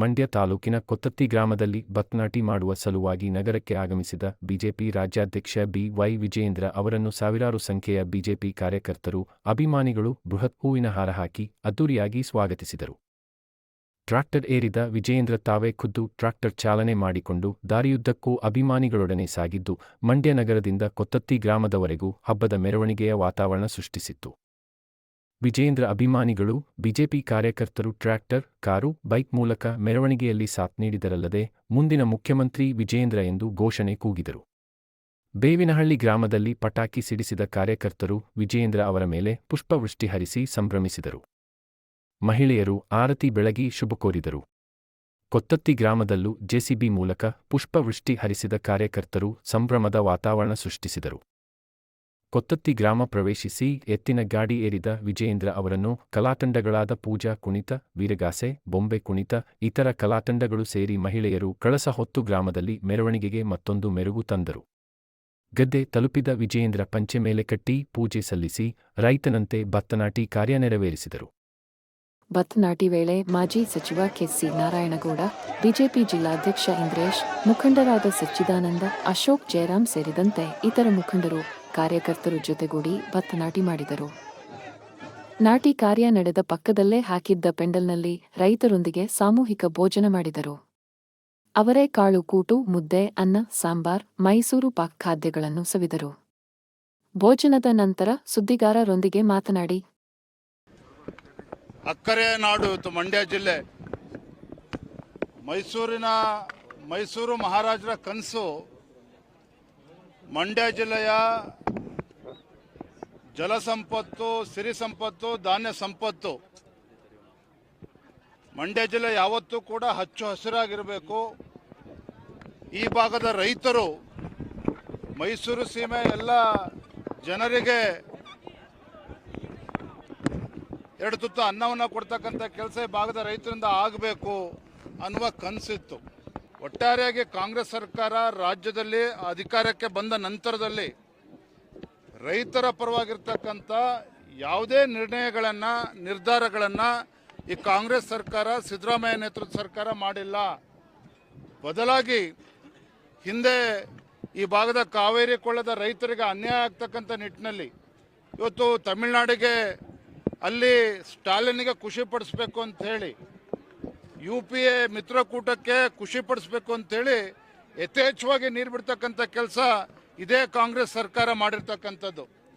ಮಂಡ್ಯ ತಾಲೂಕಿನ ಕೊತ್ತತ್ತಿ ಗ್ರಾಮದಲ್ಲಿ ಭತ್ನಾಟಿ ಮಾಡುವ ಸಲುವಾಗಿ ನಗರಕ್ಕೆ ಆಗಮಿಸಿದ ಬಿಜೆಪಿ ರಾಜ್ಯಾಧ್ಯಕ್ಷ ಬಿ ವೈ ವಿಜಯೇಂದ್ರ ಅವರನ್ನು ಸಾವಿರಾರು ಸಂಖ್ಯೆಯ ಬಿಜೆಪಿ ಕಾರ್ಯಕರ್ತರು, ಅಭಿಮಾನಿಗಳು ಬೃಹತ್ ಹೂವಿನ ಹಾರ ಹಾಕಿ ಅದ್ದೂರಿಯಾಗಿ ಸ್ವಾಗತಿಸಿದರು. ಟ್ರಾಕ್ಟರ್ ಏರಿದ ವಿಜಯೇಂದ್ರ ತಾವೇ ಖುದ್ದು ಟ್ರಾಕ್ಟರ್ ಚಾಲನೆ ಮಾಡಿಕೊಂಡು ದಾರಿಯುದ್ದಕ್ಕೂ ಅಭಿಮಾನಿಗಳೊಡನೆ ಸಾಗಿದ್ದು, ಮಂಡ್ಯ ನಗರದಿಂದ ಕೊತ್ತತ್ತಿ ಗ್ರಾಮದವರೆಗೂ ಹಬ್ಬದ ಮೆರವಣಿಗೆಯ ವಾತಾವರಣ ಸೃಷ್ಟಿಸಿತ್ತು. ವಿಜೇಂದ್ರ ಅಭಿಮಾನಿಗಳು, ಬಿಜೆಪಿ ಕಾರ್ಯಕರ್ತರು ಟ್ರ್ಯಾಕ್ಟರ್, ಕಾರು, ಬೈಕ್ ಮೂಲಕ ಮೆರವಣಿಗೆಯಲ್ಲಿ ಸಾಥ್ ನೀಡಿದರಲ್ಲದೆ ಮುಂದಿನ ಮುಖ್ಯಮಂತ್ರಿ ವಿಜೇಂದ್ರ ಎಂದು ಘೋಷಣೆ ಕೂಗಿದರು. ಬೇವಿನಹಳ್ಳಿ ಗ್ರಾಮದಲ್ಲಿ ಪಟಾಕಿ ಸಿಡಿಸಿದ ಕಾರ್ಯಕರ್ತರು ವಿಜೇಂದ್ರ ಅವರ ಮೇಲೆ ಪುಷ್ಪವೃಷ್ಟಿ ಹರಿಸಿ ಸಂಭ್ರಮಿಸಿದರು. ಮಹಿಳೆಯರು ಆರತಿ ಬೆಳಗಿ ಶುಭ ಕೋರಿದರು. ಕೊತ್ತತ್ತಿ ಗ್ರಾಮದಲ್ಲೂ ಜೆಸಿಬಿ ಮೂಲಕ ಪುಷ್ಪವೃಷ್ಟಿ ಹರಿಸಿದ ಕಾರ್ಯಕರ್ತರು ಸಂಭ್ರಮದ ವಾತಾವರಣ ಸೃಷ್ಟಿಸಿದರು. ಕೊತ್ತತ್ತಿ ಗ್ರಾಮ ಪ್ರವೇಶಿಸಿ ಎತ್ತಿನ ಗಾಡಿ ಏರಿದ ವಿಜಯೇಂದ್ರ ಅವರನ್ನು ಕಲಾತಂಡಗಳಾದ ಪೂಜಾ ಕುಣಿತ, ವೀರಗಾಸೆ, ಬೊಂಬೆ ಕುಣಿತ, ಇತರ ಕಲಾತಂಡಗಳು ಸೇರಿ ಮಹಿಳೆಯರು ಕಳಸ ಹೊತ್ತು ಗ್ರಾಮದಲ್ಲಿ ಮೆರವಣಿಗೆಗೆ ಮತ್ತೊಂದು ಮೆರುಗು ತಂದರು. ಗದ್ದೆ ತಲುಪಿದ ವಿಜಯೇಂದ್ರ ಪಂಚೆ ಮೇಲೆ ಕಟ್ಟಿ ಪೂಜೆ ಸಲ್ಲಿಸಿ ರೈತನಂತೆ ಭತ್ತನಾಟಿ ಕಾರ್ಯ ನೆರವೇರಿಸಿದರು ಭತ್ತನಾಟಿ ವೇಳೆ ಮಾಜಿ ಸಚಿವ ಕೆಸಿ ನಾರಾಯಣಗೌಡ, ಬಿಜೆಪಿ ಜಿಲ್ಲಾಧ್ಯಕ್ಷ ಇಂದ್ರೇಶ್, ಮುಖಂಡರಾದ ಸಚ್ಚಿದಾನಂದ, ಅಶೋಕ್ ಜಯರಾಮ್ ಸೇರಿದಂತೆ ಇತರ ಮುಖಂಡರು ಕಾರ್ಯಕರ್ತರು ಜೊತೆಗೂಡಿ ಭತ್ತನಾಟಿ ಮಾಡಿದರು. ನಾಟಿ ಕಾರ್ಯ ನಡೆದ ಪಕ್ಕದಲ್ಲೇ ಹಾಕಿದ್ದ ಪೆಂಡಲ್ನಲ್ಲಿ ರೈತರೊಂದಿಗೆ ಸಾಮೂಹಿಕ ಭೋಜನ ಮಾಡಿದರು. ಅವರೇ ಕಾಳು ಕೂಟು, ಮುದ್ದೆ, ಅನ್ನ, ಸಾಂಬಾರ್, ಮೈಸೂರು ಪಾಕ್ ಖಾದ್ಯಗಳನ್ನು ಸವಿದರು. ಭೋಜನದ ನಂತರ ಸುದ್ದಿಗಾರರೊಂದಿಗೆ ಮಾತನಾಡಿ. ಅಕ್ಕರೆ ನಾಡು ಮಂಡ್ಯ ಜಿಲ್ಲೆ. ಮೈಸೂರಿನ ಮೈಸೂರು ಮಹಾರಾಜರ ಕನಸು ಮಂಡ್ಯ ಜಿಲ್ಲೆಯ ಜಲಸಂಪತ್ತು ಸಿರಿ ಸಂಪತ್ತು, ಧಾನ್ಯ ಸಂಪತ್ತು. ಮಂಡ್ಯ ಜಿಲ್ಲೆ ಯಾವತ್ತೂ ಕೂಡ ಹಚ್ಚು ಹಸಿರಾಗಿರಬೇಕು. ಈ ಭಾಗದ ರೈತರು ಮೈಸೂರು ಸೀಮೆ ಎಲ್ಲ ಜನರಿಗೆ ಎರಡು ತುತ್ತು ಅನ್ನವನ್ನು ಕೊಡ್ತಕ್ಕಂಥ ಕೆಲಸ ಈ ಭಾಗದ ರೈತರಿಂದ ಆಗಬೇಕು ಅನ್ನುವ ಕನಸಿತ್ತು. ಒಟ್ಟಾರೆಯಾಗಿ ಕಾಂಗ್ರೆಸ್ ಸರ್ಕಾರ ರಾಜ್ಯದಲ್ಲಿ ಅಧಿಕಾರಕ್ಕೆ ಬಂದ ನಂತರದಲ್ಲಿ ರೈತರ ಪರವಾಗಿರ್ತಕ್ಕಂಥ ಯಾವುದೇ ನಿರ್ಣಯಗಳನ್ನು, ನಿರ್ಧಾರಗಳನ್ನು ಈ ಕಾಂಗ್ರೆಸ್ ಸರ್ಕಾರ, ಸಿದ್ದರಾಮಯ್ಯ ನೇತೃತ್ವದ ಸರ್ಕಾರ ಮಾಡಿಲ್ಲ. ಬದಲಾಗಿ ಹಿಂದೆ ಈ ಭಾಗದ ಕಾವೇರಿ ಕೊಳ್ಳದ ರೈತರಿಗೆ ಅನ್ಯಾಯ ಆಗ್ತಕ್ಕಂಥ ನಿಟ್ಟಿನಲ್ಲಿ ಇವತ್ತು ತಮಿಳುನಾಡಿಗೆ ಅಲ್ಲಿ ಸ್ಟಾಲಿನ್ಗೆ ಖುಷಿ ಪಡಿಸ್ಬೇಕು ಅಂತ ಹೇಳಿ ಯು ಪಿ ಎ ಮಿತ್ರಕೂಟಕ್ಕೆ ಖುಷಿ ಪಡಿಸ್ಬೇಕು ಅಂತೇಳಿ ಯಥೇಚ್ಛವಾಗಿ ನೀರು ಬಿಡ್ತಕ್ಕಂಥ ಕೆಲಸ ಇದೇ ಕಾಂಗ್ರೆಸ್ ಸರ್ಕಾರ ಮಾಡಿರ್ತಕ್ಕಂಥದ್ದು.